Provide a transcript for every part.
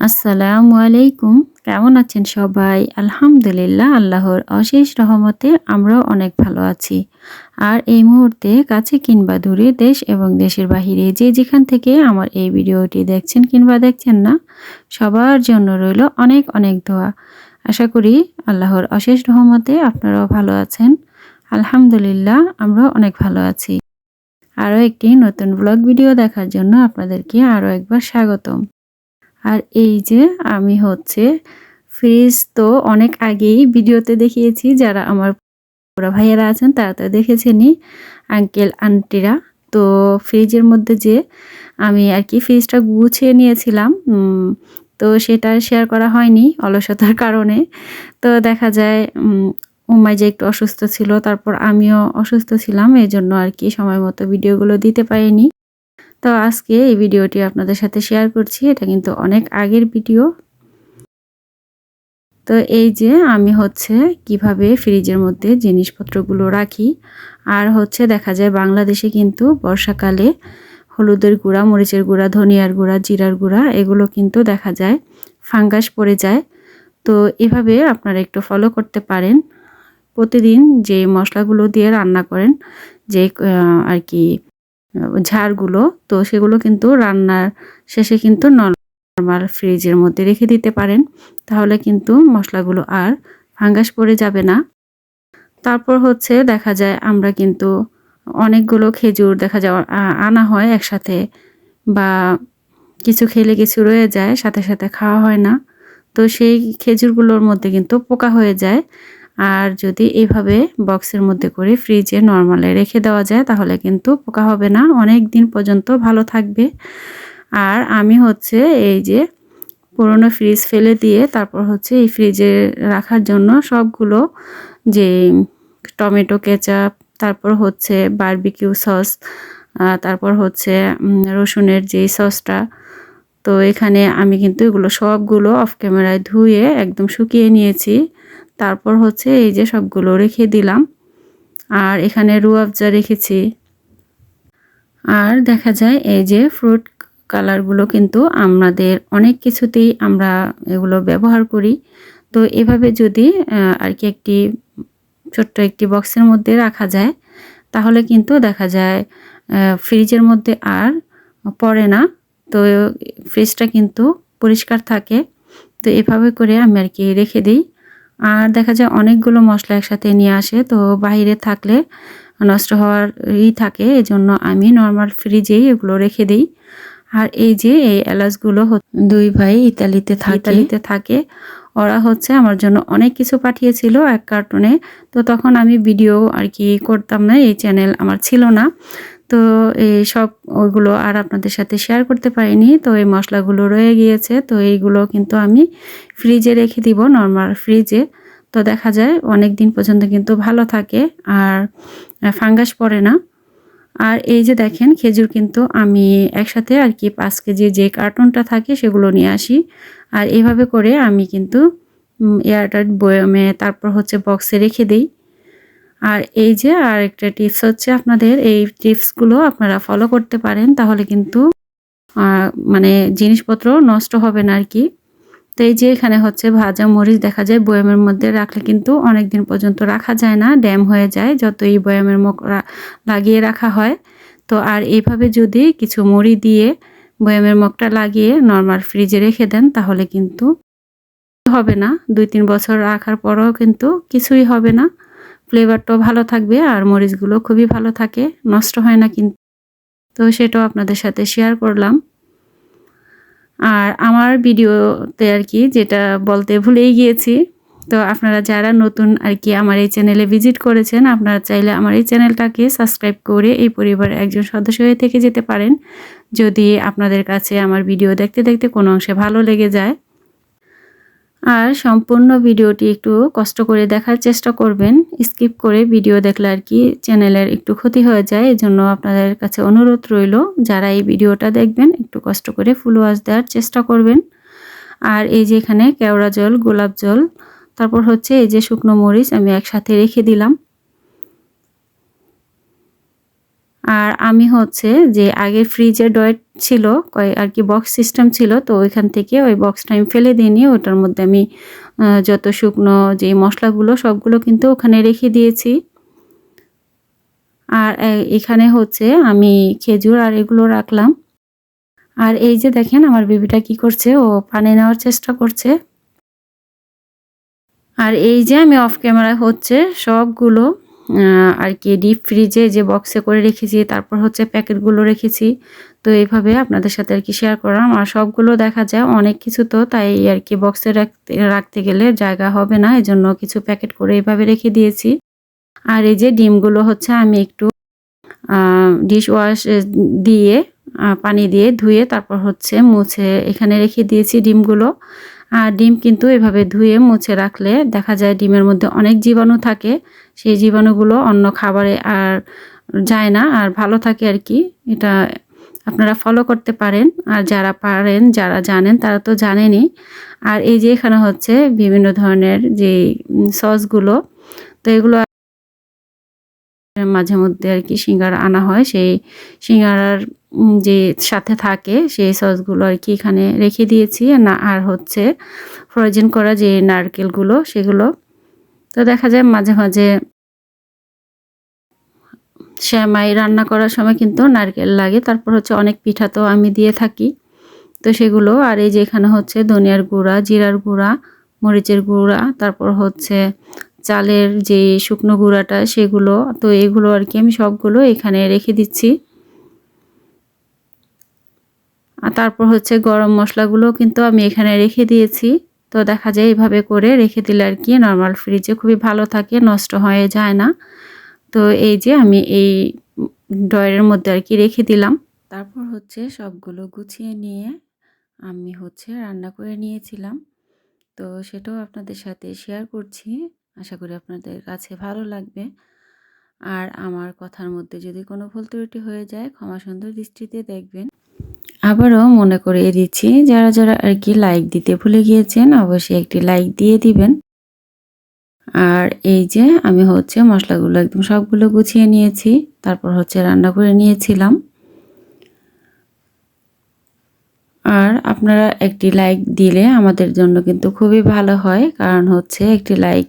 আসসালামু আলাইকুম। কেমন আছেন সবাই? আলহামদুলিল্লাহ, আল্লাহর অশেষ রহমতে আমরাও অনেক ভালো আছি। আর এই মুহূর্তে কাছে কিংবা দূরে দেশ এবং দেশের বাহিরে যে যেখান থেকে আমার এই ভিডিওটি দেখছেন কিংবা দেখছেন না, সবার জন্য রইল অনেক অনেক দোয়া। আশা করি আল্লাহর অশেষ রহমতে আপনারাও ভালো আছেন। আলহামদুলিল্লাহ, আমরাও অনেক ভালো আছি। আরও একটি নতুন ব্লগ ভিডিও দেখার জন্য আপনাদেরকে আরও একবার স্বাগতম। আর এই যে আমি হচ্ছে ফ্রিজ তো অনেক আগেই ভিডিওতে দেখিয়েছি, যারা আমার বড় ভাইয়েরা আছেন তারা তো দেখেছেনই, আঙ্কেল, আন্টিরা। তো ফ্রিজের মধ্যে যে আমি আর কি ফ্রিজটা গুছিয়ে নিয়েছিলাম তো সেটা শেয়ার করা হয়নি অলসতার কারণে। তো দেখা যায় উম্মাই যে একটু অসুস্থ ছিল, তারপর আমিও অসুস্থ ছিলাম এই জন্য আর কি সময় মতো ভিডিওগুলো দিতে পারিনি। তো আজকে এই ভিডিওটি আপনাদের সাথে শেয়ার করছি। এটা কিন্তু অনেক আগের ভিডিও। তো এই যে আমি হচ্ছে কীভাবে ফ্রিজের মধ্যে জিনিসপত্রগুলো রাখি, আর হচ্ছে দেখা যায় বাংলাদেশে কিন্তু বর্ষাকালে হলুদের গুঁড়া, মরিচের গুঁড়া, ধনিয়ার গুঁড়া, জিরার গুঁড়া, এগুলো কিন্তু দেখা যায় ফাঙ্গাস পড়ে যায়। তো এভাবে আপনারা একটু ফলো করতে পারেন। প্রতিদিন যে মশলাগুলো দিয়ে রান্না করেন, যে আর কি ঝাড়গুলো, তো সেগুলো কিন্তু রান্নার শেষে কিন্তু নর্মাল ফ্রিজের মধ্যে রেখে দিতে পারেন। তাহলে কিন্তু মশলাগুলো আর ফাঙ্গাস পড়ে যাবে না। তারপর হচ্ছে দেখা যায় আমরা কিন্তু অনেকগুলো খেজুর দেখা যায় আনা হয় একসাথে বা কিছু খেলে কিছু রয়ে যায়, সাথে সাথে খাওয়া হয় না। তো সেই খেজুরগুলোর মধ্যে কিন্তু পোকা হয়ে যায়। আর যদি এইভাবে বক্সের মধ্যে করে ফ্রিজে নর্মালে রেখে দেওয়া যায়, তাহলে কিন্তু পোকা হবে না। অনেক দিন পর্যন্ত ভালো থাকবে। আর আমি হচ্ছে এই যে পুরনো ফ্রিজ ফেলে দিয়ে তারপর হচ্ছে এই ফ্রিজে রাখার জন্য সবগুলো যে টমেটো কেচাপ, তারপর হচ্ছে বারবিকিউ সস তারপর হচ্ছে রসুনের যেই সসটা, তো এখানে আমি কিন্তু এগুলো সবগুলো অফ ক্যামেরায় ধুয়ে একদম শুকিয়ে নিয়েছি। তারপর হচ্ছে এই যে সবগুলো রেখে দিলাম। আর এখানে রুয়াবজা রেখেছি। আর দেখা যায় এই যে ফ্রুট কালারগুলো কিন্তু আমাদের অনেক কিছুতেই আমরা এগুলো ব্যবহার করি। তো এভাবে যদি আর কি একটি ছোট্ট একটি বক্সের মধ্যে রাখা যায়, তাহলে কিন্তু দেখা যায় ফ্রিজের মধ্যে আর পড়ে না। তো ফ্রিজটা কিন্তু পরিষ্কার থাকে। তো এভাবে করে আমি আর কি রেখে দিই। আর দেখা যায় অনেকগুলো মশলা একসাথে নিয়ে আসে, তো বাইরে থাকলে নষ্ট হওয়ার ই থাকে, এজন্য আমি নর্মাল ফ্রিজেই এগুলো রেখে দিই। আর এই যে এই এলাচগুলো দুই ভাই ইতালিতে থাকে। ইতালিতে থাকে। ওরা হচ্ছে আমার জন্য অনেক কিছু পাঠিয়েছিল এক কার্টুনে তো তখন আমি ভিডিও আর কি করতাম না, এই চ্যানেল আমার ছিল না। তো এই সব ওইগুলো আর আপনাদের সাথে শেয়ার করতে পারিনি। তো এই মশলাগুলো রয়ে গিয়েছে। তো এইগুলো কিন্তু আমি ফ্রিজে রেখে দিব নর্মাল ফ্রিজে তো দেখা যায় অনেক দিন পর্যন্ত কিন্তু ভালো থাকে আর ফাঙ্গাস পড়ে না। আর এই যে দেখেন খেজুর কিন্তু আমি একসাথে আর কি পাঁচ কেজি যে কার্টুনটা থাকে সেগুলো নিয়ে আসি। আর এভাবে করে আমি কিন্তু এয়ারটাইট বয়ামে তারপর হচ্ছে বক্সে রেখে দিই। আর এই যে আর একটা টিপস হচ্ছে আপনাদের, এই টিপসগুলো আপনারা ফলো করতে পারেন, তাহলে কিন্তু মানে জিনিসপত্র নষ্ট হবে না আর কি। তো এই যে এখানে হচ্ছে ভাজা মরিচ দেখা যায় বয়ামের মধ্যে রাখলে কিন্তু অনেক দিন পর্যন্ত রাখা যায় না, ড্যাম হয়ে যায় যত এই বয়ামের মুখ লাগিয়ে রাখা হয়। তো আর এইভাবে যদি কিছু মুড়ি দিয়ে বয়ামের মুখটা লাগিয়ে নর্মাল ফ্রিজে রেখে দেন, তাহলে কিন্তু হবে না। দুই তিন বছর রাখার পরও কিন্তু কিছুই হবে না। ফ্লেভারটাও ভালো থাকবে আর মরিচগুলো খুবই ভালো থাকে। নষ্ট হয় না কিন্তু। তো সেটাও আপনাদের সাথে শেয়ার করলাম। আর আমার ভিডিওতে আর কি যেটা বলতে ভুলেই গিয়েছি, তো আপনারা যারা নতুন আর কি আমার এই চ্যানেলে ভিজিট করেছেন, আপনারা চাইলে আমার এই চ্যানেলটাকে সাবস্ক্রাইব করে এই পরিবারের একজন সদস্য হয়ে থেকে যেতে পারেন। যদি আপনাদের কাছে আমার ভিডিও দেখতে দেখতে কোনো অংশে ভালো লেগে যায় আর সম্পূর্ণ ভিডিওটি একটু কষ্ট করে দেখার চেষ্টা করবেন। স্কিপ করে ভিডিও দেখলে আর কি চ্যানেলের একটু ক্ষতি হয়ে যায়, এজন্য আপনাদের কাছে অনুরোধ রইল, যারা এই ভিডিওটা দেখবেন, একটু কষ্ট করে ফুল ওয়াশ দেওয়ার চেষ্টা করবেন। আর এই যে এখানে কেওড়া জল, গোলাপ জল, তারপর হচ্ছে এই যে শুকনো মরিচ আমি একসাথে রেখে দিলাম। আর আমি হচ্ছে যে আগে ফ্রিজে ডয়েট ছিল আর কি বক্স সিস্টেম ছিল, তো ওইখান থেকে ওই বক্সটা আমি ফেলে দিইনি ওটার মধ্যে আমি যত শুকনো যে মশলাগুলো সবগুলো কিন্তু ওখানে রেখে দিয়েছি। আর এখানে হচ্ছে আমি খেজুর আর এগুলো রাখলাম। আর এই যে দেখেন আমার বেবিটা কি করছে, ও পানি নেওয়ার চেষ্টা করছে। আর এই যে আমি অফ ক্যামেরা হচ্ছে সবগুলো আর কি ডিপ ফ্রিজে যে বক্সে করে রেখেছি, তারপর হচ্ছে প্যাকেটগুলো রেখেছি। তো এইভাবে আপনাদের সাথে আর কি শেয়ার করলাম। আর সবগুলো দেখা যায় অনেক কিছু তো, তাই আর কি বক্সে রাখতে রাখতে গেলে জায়গা হবে না, এজন্য কিছু প্যাকেট করে এইভাবে রেখে দিয়েছি। আর এই যে ডিমগুলো হচ্ছে আমি একটু ডিশ ওয়াশ দিয়ে পানি দিয়ে ধুয়ে তারপর হচ্ছে মুছে এখানে রেখে দিয়েছি ডিমগুলো। আর ডিম কিন্তু এভাবে ধুয়ে মুছে রাখলে দেখা যায় ডিমের মধ্যে অনেক জীবাণু থাকে। সেই জীবাণুগুলো অন্য খাবারে আর যায় না। আর ভালো থাকে আর কি, এটা আপনারা ফলো করতে পারেন। আর যারা পারেন, যারা জানেন, তারা তো জানেনই। আর এই যে এখানে হচ্ছে বিভিন্ন ধরনের যে সসগুলো তো এগুলো মাঝে মধ্যে আর কি সিঙ্গারা আনা হয়, সেই সিঙ্গারার যে সাথে থাকে, সেই সসগুলো আর কি এখানে রেখে দিয়েছি। না, আর হচ্ছে ফ্রোজেন করা যে নারকেলগুলো, সেগুলো। তো দেখা যায় মাঝে মাঝে শ্যামাই রান্না করার সময় কিন্তু নারকেল লাগে। তারপর হচ্ছে অনেক পিঠা তো আমি দিয়ে থাকি। তো সেগুলো, আর এই যে এখানে হচ্ছে ধনিয়ার গুঁড়া, জিরার গুঁড়া, মরিচের গুঁড়া, তারপর হচ্ছে চালের যে শুকনো গুঁড়াটা, সেগুলো, তো এগুলো আর কি আমি সবগুলো এখানে রেখে দিচ্ছি। আর তারপর হচ্ছে গরম মশলাগুলো কিন্তু আমি এখানে রেখে দিয়েছি। তো দেখা যায় এইভাবে করে রেখে দিলে আর কি নর্মাল ফ্রিজে খুবই ভালো থাকে, নষ্ট হয়ে যায় না। তো এই যে আমি এই ডয়ের মধ্যে আর কি রেখে দিলাম। তারপর হচ্ছে সবগুলো গুছিয়ে নিয়ে আমি হচ্ছে রান্না করে নিয়েছিলাম। তো সেটাও আপনাদের সাথে শেয়ার করছি। আশা করি আপনাদের কাছে ভালো লাগবে। আর আমার কথার মধ্যে যদি কোনো ভুল ত্রুটি হয়ে যায়, ক্ষমা সুন্দর দৃষ্টিতে দেখবেন। আবারও মনে করিয়ে দিচ্ছি, যারা যারা আর কি লাইক দিতে ভুলে গিয়েছেন, অবশ্যই একটি লাইক দিয়ে দিবেন। আর এই যে আমি হচ্ছে মশলাগুলো একদম সবগুলো গুছিয়ে নিয়েছি, তারপর হচ্ছে রান্না করে নিয়েছিলাম। আর আপনারা একটি লাইক দিলে আমাদের জন্য কিন্তু খুবই ভালো হয়, কারণ হচ্ছে একটি লাইক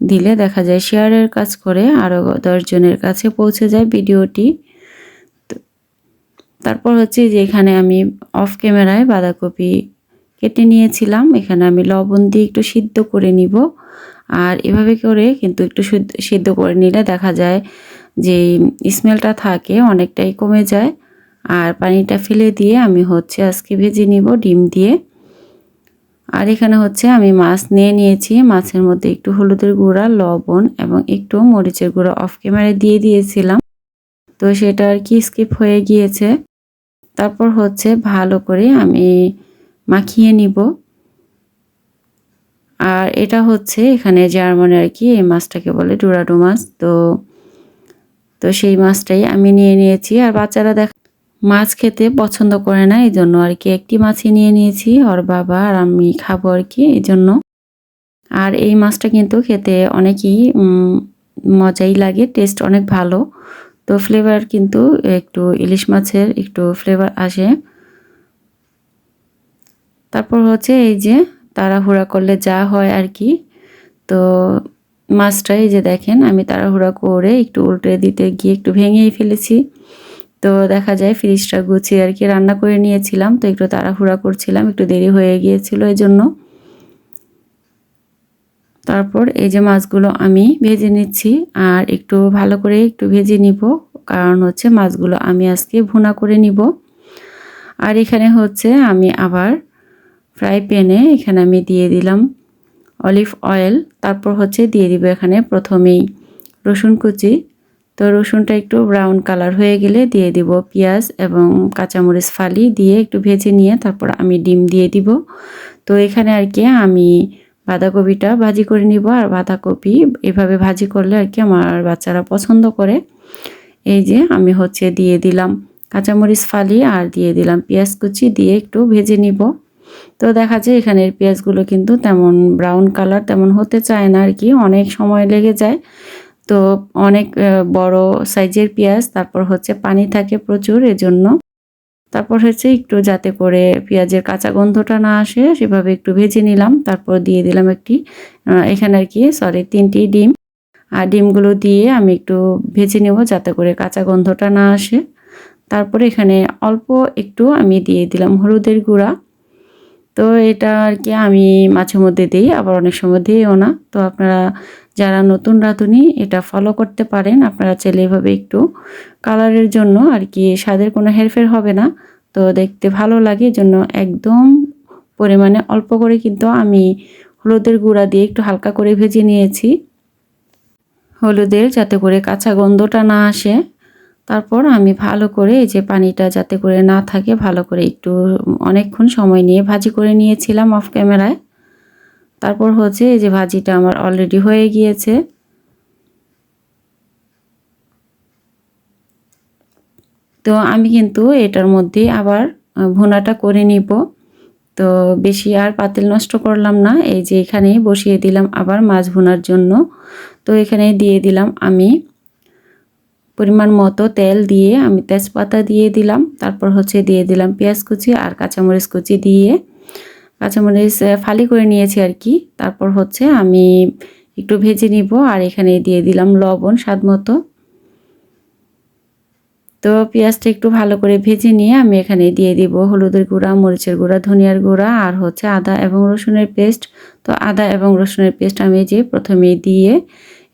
দিলে দেখা যায় শেয়ারের কাজ করে আরও দশজনের কাছে পৌঁছে যায় ভিডিওটি। তারপর হচ্ছে যে এখানে আমি অফ ক্যামেরায় বাঁধাকপি কেটে নিয়েছিলাম। এখানে আমি লবণ দিয়ে একটু সিদ্ধ করে নিব। আর এভাবে করে কিন্তু একটু সিদ্ধ করে নিলে দেখা যায় যে স্মেলটা থাকে, অনেকটাই কমে যায়। আর পানিটা ফেলে দিয়ে আমি হচ্ছে আজকে ভেজে নিব ডিম দিয়ে। আর এখানে হচ্ছে আমি মাছ নিয়ে নিয়েছি। মাছের মধ্যে একটু হলুদের গুঁড়া, লবণ এবং একটু মরিচের গুঁড়া অফ ক্যামেরায় দিয়ে দিয়েছিলাম। তো সেটা আর কি স্কিপ হয়ে গিয়েছে। তারপর হচ্ছে ভালো করে আমি মাখিয়ে নিব। আর এটা হচ্ছে এখানে জার্মানি আর কি, এই মাছটাকে বলে ডুরাডো মাছ। তো তো সেই মাছটাই আমি নিয়ে নিয়েছি। আর বাচ্চারা দেখ মাছ খেতে পছন্দ করে না এই জন্য আর কি একটি মাছই নিয়ে নিয়েছি, ওর বাবা আর আমি খাব আর কি এই জন্য আর এই মাছটা কিন্তু খেতে অনেকই মজাই লাগে টেস্ট অনেক ভালো। তো ফ্লেভার কিন্তু একটু ইলিশ মাছের একটু ফ্লেভার আসে। তারপর হচ্ছে এই যে তাড়াহুড়া করলে যা হয় আর কি। তো মাছটা এই যে দেখেন, আমি তাড়াহুড়া করে একটু উল্টে দিতে গিয়ে একটু ভেঙেই ফেলেছি। তো দেখা যায় ফ্রিজটা গুছিয়ে আর কি রান্না করে নিয়েছিলাম, তো একটু তাড়াহুড়া করছিলাম, একটু দেরি হয়ে গিয়েছিল এই জন্য তারপর এই যে মাছগুলো আমি ভেজে নিচ্ছি, আর একটু ভালো করে একটু ভেজে নিব, কারণ হচ্ছে মাছগুলো আমি আজকে ভুনা করে নিব। আর এখানে হচ্ছে আমি আবার ফ্রাই প্যানে এখানে আমি দিয়ে দিলাম অলিভ অয়েল, তারপর হচ্ছে দিয়ে দিব এখানে প্রথমেই রসুন কুচি তো রসুনটা একটু ব্রাউন কালার হয়ে গেলে দিয়ে দিব পেঁয়াজ এবং কাঁচামরিচ ফালি দিয়ে একটু ভেজে নিয়ে তারপর আমি ডিম দিয়ে দিব। তো এখানে আর কি আমি বাঁধাকপিটা ভাজি করে নিব আর বাঁধাকপি এভাবে ভাজি করলে আর কি আমার বাচ্চারা পছন্দ করে। এই যে আমি হচ্ছে দিয়ে দিলাম কাঁচামরিচ ফালি আর দিয়ে দিলাম পেঁয়াজ কুচি দিয়ে একটু ভেজে নিব। তো দেখা যায় এখানের পেঁয়াজগুলো কিন্তু তেমন ব্রাউন কালার তেমন হতে চায় না আর কি, অনেক সময় লেগে যায়। তো অনেক বড় সাইজের পেঁয়াজ, তারপর হচ্ছে পানি থাকে প্রচুর, এজন্য। তারপর হচ্ছে একটু যাতে করে পেঁয়াজের কাঁচা গন্ধটা না আসে, সেভাবে একটু ভেজে নিলাম। তারপর দিয়ে দিলাম একটি এখানে আর কি সরি তিনটি ডিম। আর ডিমগুলো দিয়ে আমি একটু ভেজে নেব যাতে করে কাঁচা গন্ধটা না আসে। তারপরে এখানে অল্প একটু আমি দিয়ে দিলাম হলুদের গুঁড়া। তো এটা আর কি আমি মাঝে মধ্যে দিই, আবার অনেক সময় দিইও না। তো আপনারা যারা নতুন রাঁধুনি, এটা ফলো করতে পারেন। আপনারা চাইলে এভাবে একটু কালারের জন্য আর কি স্বাদের কোনো হেরফের হবে না। তো দেখতে ভালো লাগে জন্য একদম পরিমাণে অল্প করে কিন্তু আমি হলুদের গুঁড়া দিয়ে একটু হালকা করে ভেজে নিয়েছি। হলুদের যাতে করে কাঁচা গন্ধটা না আসে। তারপর আমি ভালো করে এই যে পানিটা যাতে করে না থাকে, ভালো করে একটু অনেকক্ষণ সময় নিয়ে ভাজি করে নিয়েছিলাম অফ ক্যামেরায় তারপর হচ্ছে এই যে ভাজিটা আমার অলরেডি হয়ে গিয়েছে। তো আমি কিন্তু এটার মধ্যে আবার ভুনাটা করে নিব। তো বেশি আর পাতিল নষ্ট করলাম না, এই যে এখানে বসিয়ে দিলাম আবার মাছ ভুনার জন্য। তো এখানে দিয়ে দিলাম আমি পরিমাণ মতো তেল দিয়ে আমি তেজপাতা দিয়ে দিলাম, তারপর হচ্ছে দিয়ে দিলাম পেঁয়াজ কুচি আর কাঁচামরিচ কুচি দিয়ে। কাঁচামরিচ ফালি করে নিয়েছি আর কি। তারপর হচ্ছে আমি একটু ভেজে নিব আর এখানে দিয়ে দিলাম লবণ স্বাদ মতো। তো পেঁয়াজটা একটু ভালো করে ভেজে নিয়ে আমি এখানে দিয়ে দিব হলুদের গুঁড়া, মরিচের গুঁড়া, ধনিয়ার গুঁড়া আর হচ্ছে আদা এবং রসুনের পেস্ট। তো আদা এবং রসুনের পেস্ট আমি যে প্রথমে দিয়ে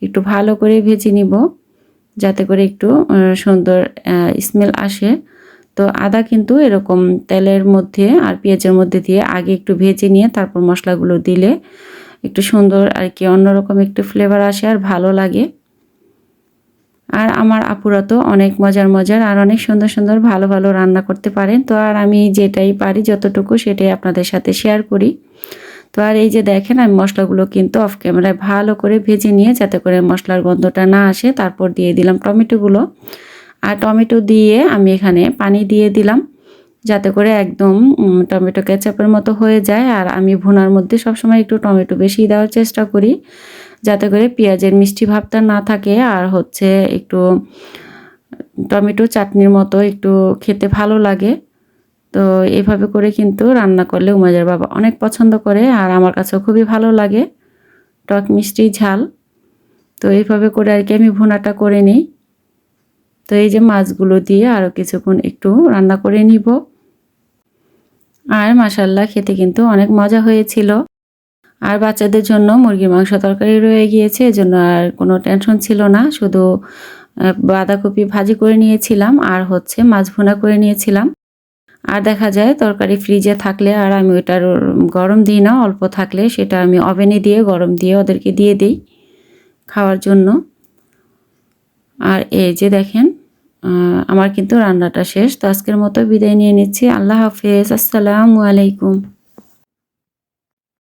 একটু ভালো করে ভেজে নিব, যাতে করে একটু সুন্দর স্মেল আসে। তো আদা কিন্তু এরকম তেলের মধ্যে আর পেঁয়াজের মধ্যে দিয়ে আগে একটু ভেজে নিয়ে তারপর মশলাগুলো দিলে একটু সুন্দর আর কি, অন্যরকম একটু ফ্লেভার আসে আর ভালো লাগে। আর আমার আপুরা তো অনেক মজার মজার আর অনেক সুন্দর সুন্দর ভালো ভালো রান্না করতে পারেন। তো আর আমি যেটাই পারি, যতটুকু সেটাই আপনাদের সাথে শেয়ার করি। তো আর এই যে দেখেন, আমি মশলাগুলো কিন্তু অফ ক্যামেরায় ভালো করে ভেজে নিয়ে যাতে করে মশলার গন্ধটা না আসে, তারপর দিয়ে দিলাম টমেটোগুলো। টমেটো দিয়ে আমি এখানে পানি দিয়ে দিলাম, যাতে করে একদম টমেটো কেচাপের মতো হয়ে যায়। আর আমি ভুনার মধ্যে সবসময় একটু টমেটো বেশি দেওয়ার চেষ্টা করি, যাতে করে পেঁয়াজের মিষ্টি ভাবটা না থাকে। আর হচ্ছে একটু, টমেটো চাটনির মতো একটু খেতে ভালো লাগে। তো এভাবে করে কিন্তু রান্না করলে উমাজার বাবা অনেক পছন্দ করে, আর আমার কাছেও খুবই ভালো লাগে। টক মিষ্টি ঝাল। তো এইভাবে করে আর কি আমি ভুনাটা করে নিই। তো এই যে মাছগুলো দিয়ে আরও কিছুক্ষণ একটু রান্না করে নিব। আর মাসাল্লাহ খেতে কিন্তু অনেক মজা হয়েছিল। আর বাচ্চাদের জন্য মুরগির মাংস তরকারি রয়ে গিয়েছে, এজন্য আর কোনো টেনশন ছিল না। শুধু বাঁধাকপি ভাজি করে নিয়েছিলাম আর হচ্ছে মাছ ভুনা করে নিয়েছিলাম। আর দেখা যায় তরকারি ফ্রিজে থাকলে আর আমি ওইটার গরম দিই না, অল্প থাকলে সেটা আমি ওভেনে দিয়ে, গরম দিয়ে ওদেরকে দিয়ে দিই খাওয়ার জন্য। আর এই যে দেখেন আমার কিন্তু রান্নাটা শেষ। তো আজকের মতো বিদায় নিয়ে নিচ্ছি। আল্লাহ হাফেজ। আসসালামু আলাইকুম।